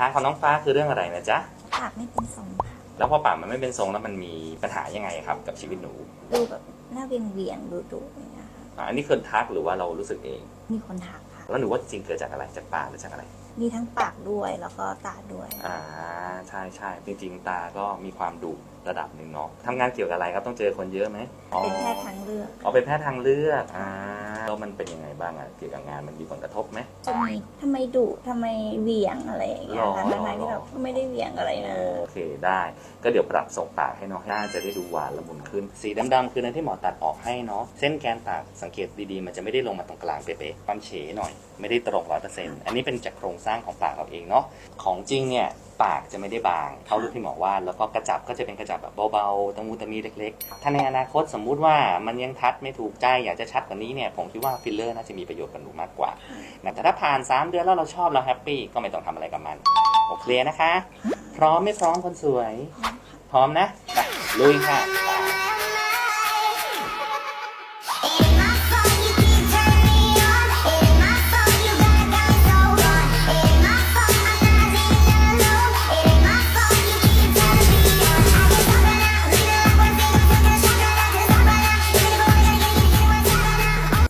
ท้ายของน้องฟ้าคือเรื่องอะไรนะจ๊ะปากไม่เป็นทรงค่ะแล้วพอปากมันไม่เป็นทรงแล้วมันมีปัญหายังไงครับ กับชีวิตหนูดูแบบหน้าเวียงเวียงๆดูดุๆอย่างเงี้ยค่ะอะอันนี้คือทักหรือว่าเรารู้สึกเอง มีคนทักค่ะ แล้วหนูว่าจริงๆเกิดจากอะไรจากปากหรือจากอะไรมีทั้งปากด้วยแล้วก็ตาด้วย อ่าใช่ใช่จริง ๆ ตาก็มีความดุระดับหนึ่งเนาะทำงานเกี่ยวกับอะไรครับต้องเจอคนเยอะไหมอ๋อเป็นแพทย์ทางเลือกอ๋อเป็นแพทย์ทางเลือกอ่า แล้วมันเป็นยังไงบ้างอะเกี่ยวกับงานมันมีผลกระทบไหมจะมีทำไมดุทำไมเหวี่ยงอะไรอย่างเงี้ยค่ะหรอ ทั้งๆที่แบบก็ไม่ได้เหวี่ยงอะไรนะ โอเคได้ ก็เดี๋ยวปรับทรงปากให้น้องน่าจะได้ดูหวานละมุนขึ้น สีดำๆคือนั้นที่หมอตัดออกให้เนาะเส้นแกนปากสังเกตดีๆ มันจะไม่ได้ลงมาตรงกลางเป๊ะๆความเฉหน่อย ไม่ได้ตรงร้อยเปอร์เซ็นต์อันนี้เป็นจากโครงสร้างของปากเราเองเนาะของจริงเนี่ย ปากจะไม่ได้บาง เท่ารูปที่หมอวาดแล้วก็กระจับก็จะเป็นกระจับแบบเบาๆตะมูตะมีเล็กๆ ถ้าในอนาคตสมมุติว่ามันยังทัดไม่ถูกใจอยากจะชัดกว่านี้เนี่ยผมคิดว่าฟิลเลอร์น่าจะมีประโยชน์กับหนูมากกว่าแต่ถ้าผ่าน 3 เดือนแล้วเราชอบเราแฮปปี้ก็ไม่ต้องทำอะไรกับมันโอเคนะคะ พร้อมไม่พร้อมคนสวย พร้อมนะลุยค่ะ